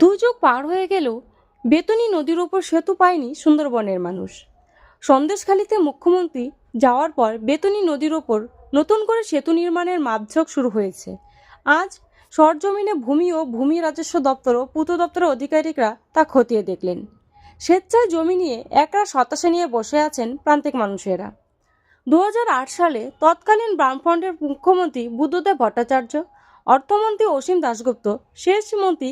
দুযুগ পার হয়ে গেলেও বেতনী নদীর ওপর সেতু পায়নি সুন্দরবনের মানুষ। সন্দেশখালীতে মুখ্যমন্ত্রী যাওয়ার পর বেতনী নদীর ওপর নতুন করে সেতু নির্মাণের মাপঝোঁক শুরু হয়েছে। আজ সরজমিনে ভূমি ও ভূমি রাজস্ব দপ্তর ও পূর্ত দপ্তরের আধিকারিকরা তা খতিয়ে দেখলেন। স্বেচ্ছায় জমি নিয়ে একরা হতাশা নিয়ে বসে আছেন প্রান্তিক মানুষেরা। দু হাজার আট সালে তৎকালীন বামফ্রন্টের মুখ্যমন্ত্রী বুদ্ধদেব ভট্টাচার্য, অর্থমন্ত্রী অসীম দাশগুপ্ত, শেষ মন্ত্রী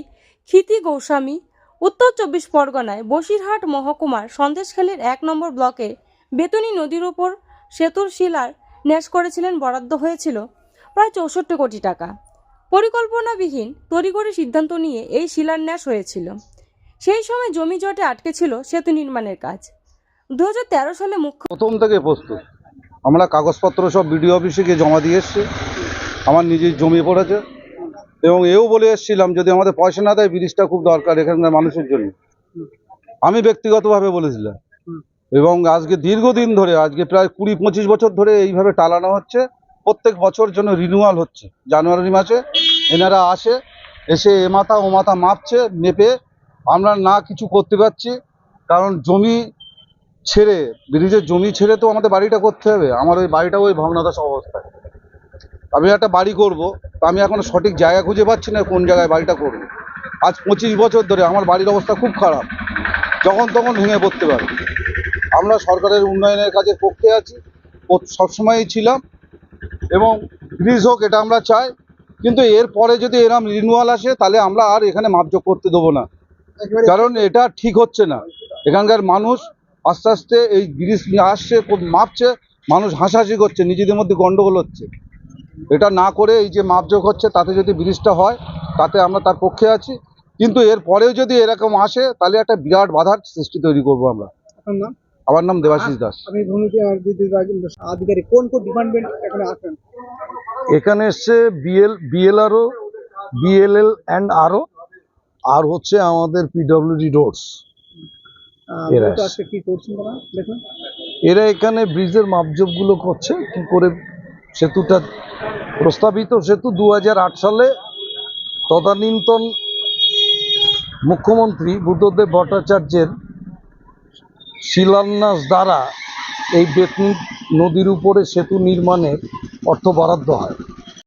ক্ষিতি গোস্বামী, উত্তর চব্বিশ পরগনায় বসিরহাট মহকুমার সন্দেশখালীর এক নম্বর ব্লকে বেতনী নদীর ওপর সেতুর শিলার ন্যাস করেছিলেন বরাদ্দ হয়েছিল প্রায় চৌষট্টি কোটি টাকা। পরিকল্পনাবিহীন তড়িঘড়ি সিদ্ধান্ত নিয়ে এই শিলান্যাস হয়েছিল। সেই সময় জমি জটে আটকে ছিল সেতু নির্মাণের কাজ। দু হাজার তেরো সালে মুখ্য প্রথম থেকে প্রস্তুত। আমরা কাগজপত্র সব বিডিও অফিসে গিয়ে জমা দিয়ে এসছি। আমার নিজের জমি পড়েছে। এবং এও বলে এসেছিলাম যদি আমাদের পয়সা না দেয় ব্রিজটা খুব দরকার এখানকার মানুষের জন্য। আমি ব্যক্তিগতভাবে বলেছিলাম। এবং আজকে দীর্ঘদিন ধরে আজকে প্রায় কুড়ি পঁচিশ বছর ধরে এইভাবে টালানো হচ্ছে। প্রত্যেক বছর জন্য রিনিউয়াল হচ্ছে। জানুয়ারি মাসে এনারা আসে এসে এ মাথা ও মাথা মাপছে মেপে আমরা না কিছু করতে পারছি। কারণ জমি ছেড়ে ব্রিজের জমি ছেড়ে তো আমাদের বাড়িটা করতে হবে। আমার ওই বাড়িটা ওই ভগ্নাদশ অবস্থায় আমি একটা বাড়ি করব। আমি এখন সঠিক জায়গা খুঁজে পাচ্ছি না কোন জায়গায় বাড়িটা করব। আজ পঁচিশ বছর ধরে আমার বাড়ির অবস্থা খুব খারাপ। যখন তখন ভেঙে পড়তে পারে। আমরা সরকারের উন্নয়নের কাজে পক্ষে আছি সবসময়ই ছিলাম এবং ব্রিজ হোক এটা আমরা চাই কিন্তু এরপরে যদি এরম রিনুয়াল আসে তাহলে আমরা আর এখানে মাপযোগ করতে দেবো না। কারণ এটা ঠিক হচ্ছে না। এখানকার মানুষ আস্তে আস্তে এই ব্রিজ নিয়ে আসছে মাপছে মানুষ হাসাহাসি করছে নিজেদের মধ্যে গন্ডগোল হচ্ছে। এটা না করে এই যে মাপযোগ হচ্ছে তাতে যদি ব্রিজটা হয় তাতে আমরা তার পক্ষে আছি। কিন্তু এর পরেও যদি এরকম আসে তাহলে একটা বিরাট বাধার সৃষ্টি তৈরি করব আমরা। আমার নাম দেবাশিস দাস। আধিকারিক। কোন কোন ডিপার্টমেন্ট এখানে আসেন? এখানে এসছে বিএল বিএলআরও বিএলএল অ্যান্ড আরও আর হচ্ছে আমাদের পিডব্লিউডি রোডস এরা এখানে ব্রিজের মাপজোপগুলো করছে কি করে সেতুটা প্রস্তাবিত সেতু দু হাজার আট সালে তদানীন্তন মুখ্যমন্ত্রী বুদ্ধদেব ভট্টাচার্যের শিলান্যাস দ্বারা এই বেতনি নদীর উপরে সেতু নির্মাণের অর্থ বরাদ্দ হয়।